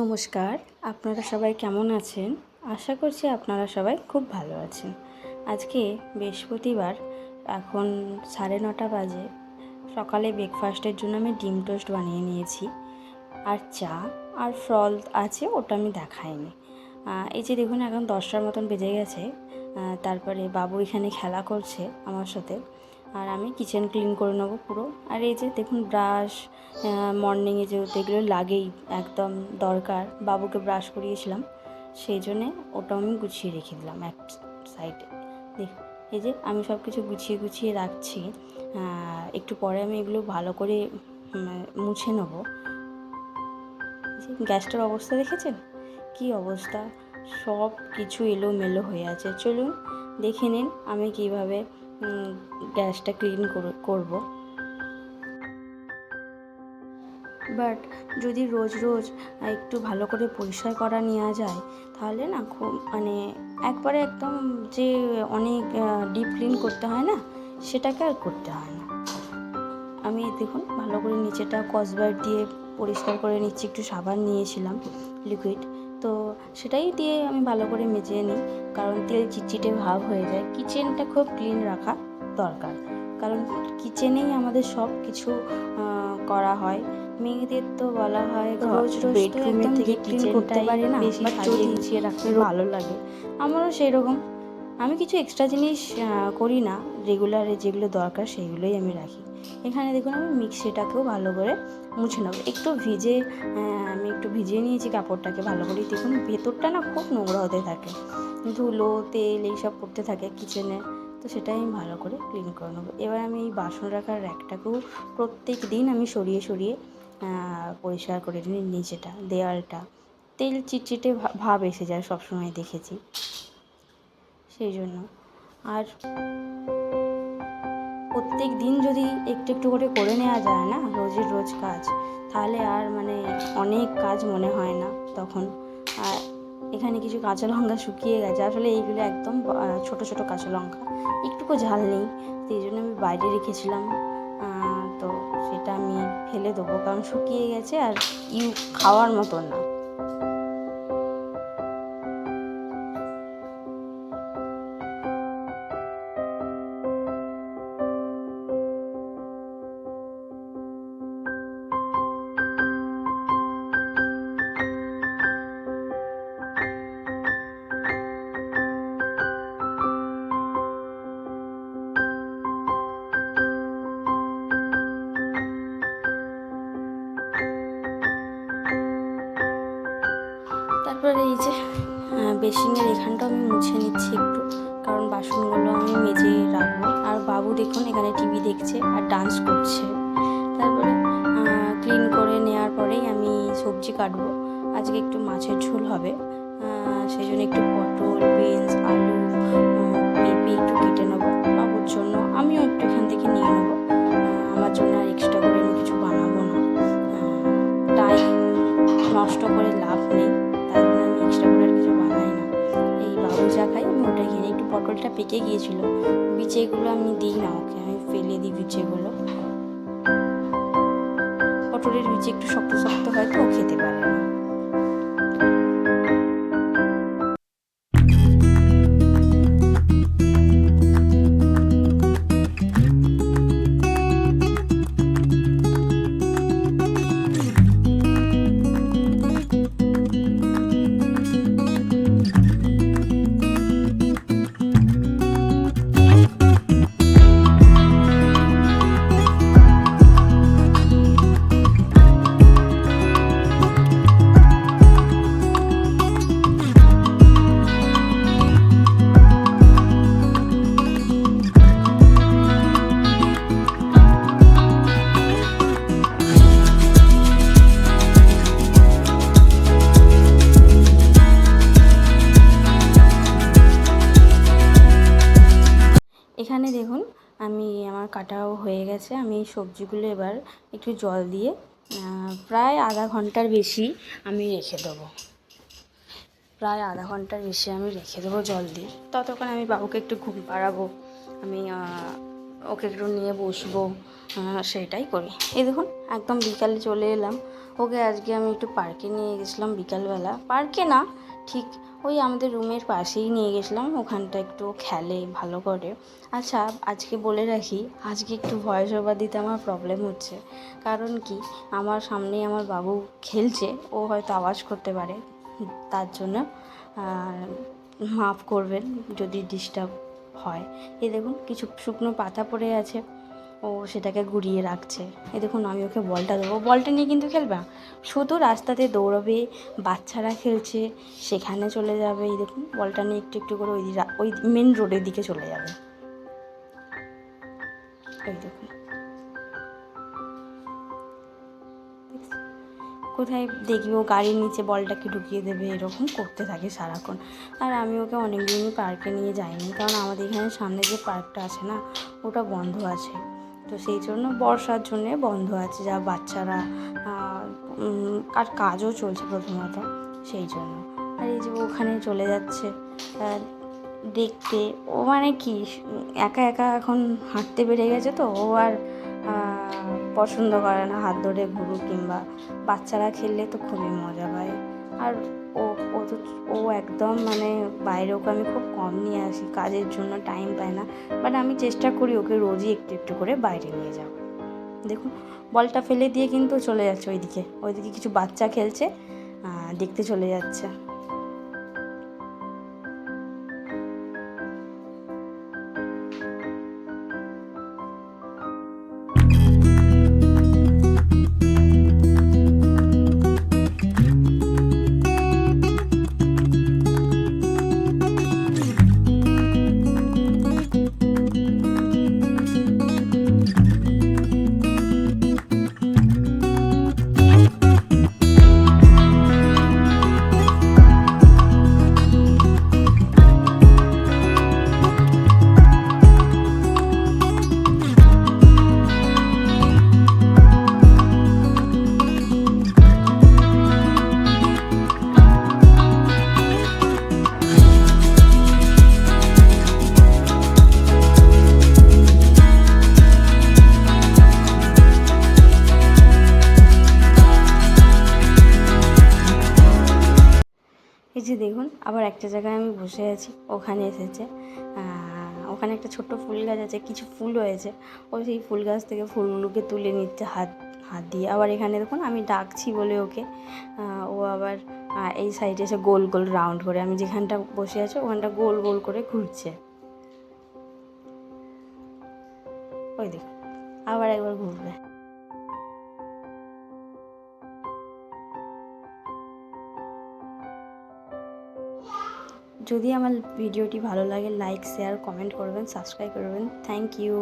নমস্কার, আপনারা সবাই কেমন আছেন? আশা করছি আপনারা সবাই খুব ভালো আছেন। আজকে বৃহস্পতিবার, এখন সাড়ে নটা বাজে। সকালে ব্রেকফাস্টের জন্য আমি ডিম টোস্ট বানিয়ে নিয়েছি। আর চা আর ফল আছে, ওটা আমি দেখাইনি। এই যে দেখুন, এখন দশটার মতন বেজে গেছে। তারপরে বাবু এখানে খেলা করছে আমার সাথে। আর আমি কিচেন ক্লিন করে নেব পুরো। আর এই যে দেখুন ব্রাশ মর্নিংয়ে যেহেতু এগুলো লাগেই, একদম দরকার, বাবুকে ব্রাশ করিয়েছিলাম, সেই জন্যে ওটাও আমি গুছিয়ে রেখে দিলাম এক সাইডে দেখ, এই যে আমি সব কিছু গুছিয়ে গুছিয়ে রাখছি একটু পরে আমি এগুলো ভালো করে মুছে নেব। গ্যাসটার অবস্থা দেখেছেন? কি অবস্থা? সব কিছু এলোমেলো হয়ে আছে। চলুন, দেখে নিন আমি কীভাবে গ্যাসটা ক্লিন করব। বাট যদি রোজ রোজ একটু ভালো করে পরিষ্কার করা নেওয়া যায়, তাহলে না খুব মানে একবারে একদম যে অনেক ডিপ ক্লিন করতে হয় না, সেটাকে আর করতে হয় না। আমি দেখুন ভালো করে নিচেটা কসবার দিয়ে পরিষ্কার করে নিচ্ছি, একটু সাবান নিয়েছিলাম লিকুইড তো সেটাই দিয়ে আমি ভালো করে মেজে নিই। কারণ তেল চিটচিটে ভাব হয়ে যায়। কিচেনটা খুব ক্লিন রাখা দরকার। কারণ কিচেনেই আমাদের সব কিছু করা হয়। মেয়েদের তো বলা হয় রোজ রোজ বেডরুমের থেকে ক্লিন করতে পারে না। বেশি সাজিয়ে গুছিয়ে রাখতে ভালো লাগে আমারও সেই রকম আমি কিছু এক্সট্রা জিনিস করি না। রেগুলারে যেগুলো দরকার সেইগুলোই আমি রাখি। এখানে দেখুন আমি মিক্সিটাকেও ভালো করে মুছে নেব। একটু ভিজে আমি একটু ভিজিয়ে নিয়েছি কাপড়টাকে ভালো করে দেখুন, ভেতরটা না খুব নোংরা হতে থাকে। ধুলো, তেল এইসব পড়তে থাকে কিচেনে। তো সেটাই আমি ভালো করে ক্লিন করে নেব। এবার আমি এই বাসন রাখার র্যাকটাকেও প্রত্যেক দিন আমি সরিয়ে সরিয়ে পরিষ্কার করে নিই নিচেটা, দেয়ালটা। তেল চিটচিটে ভাব এসে যায় সবসময় দেখেছি। সেই জন্য। আর প্রত্যেক দিন যদি একটু একটু করে করে নেওয়া যায় না, রোজের রোজ কাজ, তাহলে আর মানে অনেক কাজ মনে হয় না তখন। আর এখানে কিছু কাঁচা লঙ্কা শুকিয়ে গেছে। আসলে এইগুলো একদম ছোট ছোট কাঁচা লঙ্কা। একটুকু ঝাল নেই এই জন্য আমি বাইরে রেখেছিলাম। তো সেটা আমি ফেলে দেবো, কারণ শুকিয়ে গেছে আর ইউ, খাওয়ার মতো না। তারপরে এই যে বেসিনের এখানটাও আমি মুছে নিচ্ছি একটু, কারণ বাসনগুলো আমি মেজে রাখব। আর বাবু দেখুন, এখানে টিভি দেখছে আর ডান্স করছে। তারপরে ক্লিন করে নেওয়ার পরেই আমি সবজি কাটবো। আজকে একটু মাছের ঝোল হবে সেই জন্য একটু পটল চা খাই আমি ওটা খেয়ে। একটু পটলটা পেকে গিয়েছিল বিচেগুলো আমি দিই না ওকে, আমি ফেলে দিই বিচেগুলো পটলের বিচে একটু শক্ত শক্ত হয় তো খেতে পারে না এখানে দেখুন, আমি আমার কাটাও হয়ে গেছে। আমি সবজিগুলো এবার একটু জল দিয়ে প্রায় আধা ঘণ্টার বেশি আমি রেখে দেবো। প্রায় আধা ঘণ্টার বেশি আমি রেখে দেবো জল দিয়ে। ততক্ষণ আমি বাবুকে একটু ঘুম পাড়াবো, আমি ওকে একটু নিয়ে বসবো সেটাই করি। এই দেখুন, একদম বিকালে চলে এলাম। ওকে আজকে আমি একটু পার্কে নিয়ে গেছিলাম বিকালবেলা। পার্কে না, ঠিক ওই আমাদের রুমের পাশেই নিয়ে গেছিলাম, ওখানটা একটু খেলে, ভালো করে। আচ্ছা আজকে বলে রাখি, আজকে একটু ভয়েস ওভার দিতে আমার প্রবলেম হচ্ছে। কারণ কি, আমার সামনেই আমার বাবু খেলছে, ও হয়তো আওয়াজ করতে পারে, তার জন্য মাফ করবেন যদি ডিস্টার্ব হয়। এই দেখুন, কিছু শুকনো পাতা পড়ে আছে। ও সেটাকে ঘুরিয়ে রাখছে। এ দেখুন, আমি ওকে বলটা দেবো। বলটা নিয়ে কিন্তু খেলবে শুধু রাস্তাতে দৌড়বে, বাচ্চারা খেলছে, সেখানে চলে যাবে। এই দেখুন, বলটা নিয়ে একটু একটু করে ওই ওই মেন রোডের দিকে চলে যাবে। ওই দেখুন। কোথায় দেখবি ও গাড়ির নিচে বলটাকে ঢুকিয়ে দেবে, এরকম করতে থাকে সারাক্ষণ। আর আমি ওকে অনেক দিনই পার্কে নিয়ে যাইনি, কারণ আমাদের এখানে সামনে যে পার্কটা আছে না, ওটা বন্ধ আছে। তো সেই জন্য বর্ষার জন্যে বন্ধ আছে, যা বাচ্চারা আর কাজও চলছে প্রথমত, সেই জন্য। আর এই যে ওখানে চলে যাচ্ছে দেখতে, ও মানে কি, একা একা এখন হাঁটতে বেড়ে গেছে তো, ও আর পছন্দ করে না হাত ধরে ঘুরু কিংবা বাচ্চারা খেললে তো খুবই মজা পায়। আর ও ও তো, ও একদম মানে বাইরে ওকে আমি খুব কম নিয়ে আসি, কাজের জন্য টাইম পায় না। বাট আমি চেষ্টা করি ওকে রোজই একটু একটু করে বাইরে নিয়ে যাওয়া দেখুন, বলটা ফেলে দিয়ে কিন্তু চলে যাচ্ছে ওইদিকে। ওইদিকে কিছু বাচ্চা খেলছে দেখতে চলে যাচ্ছে। দেখুন, আবার একটা জায়গায় আমি বসে আছি, ওখানে এসেছে। ওখানে একটা ছোট্ট ফুল গাছ আছে, কিছু ফুল হয়েছে। ও সেই ফুল গাছ থেকে ফুলগুলোকে তুলে নিচ্ছে হাত হাত দিয়ে। আবার এখানে দেখুন, আমি ডাকছি বলে ওকে। ও আবার এই সাইডে এসে গোল গোল রাউন্ড করে। আমি যেখানটা বসে আছি, ওখানটা গোল গোল করে ঘুরছে। ওই দেখুন, আবার একবার ঘুরবে। যদি আমার ভিডিওটি ভালো লাগে লাইক শেয়ার কমেন্ট করবেন সাবস্ক্রাইব করবেন। Thank you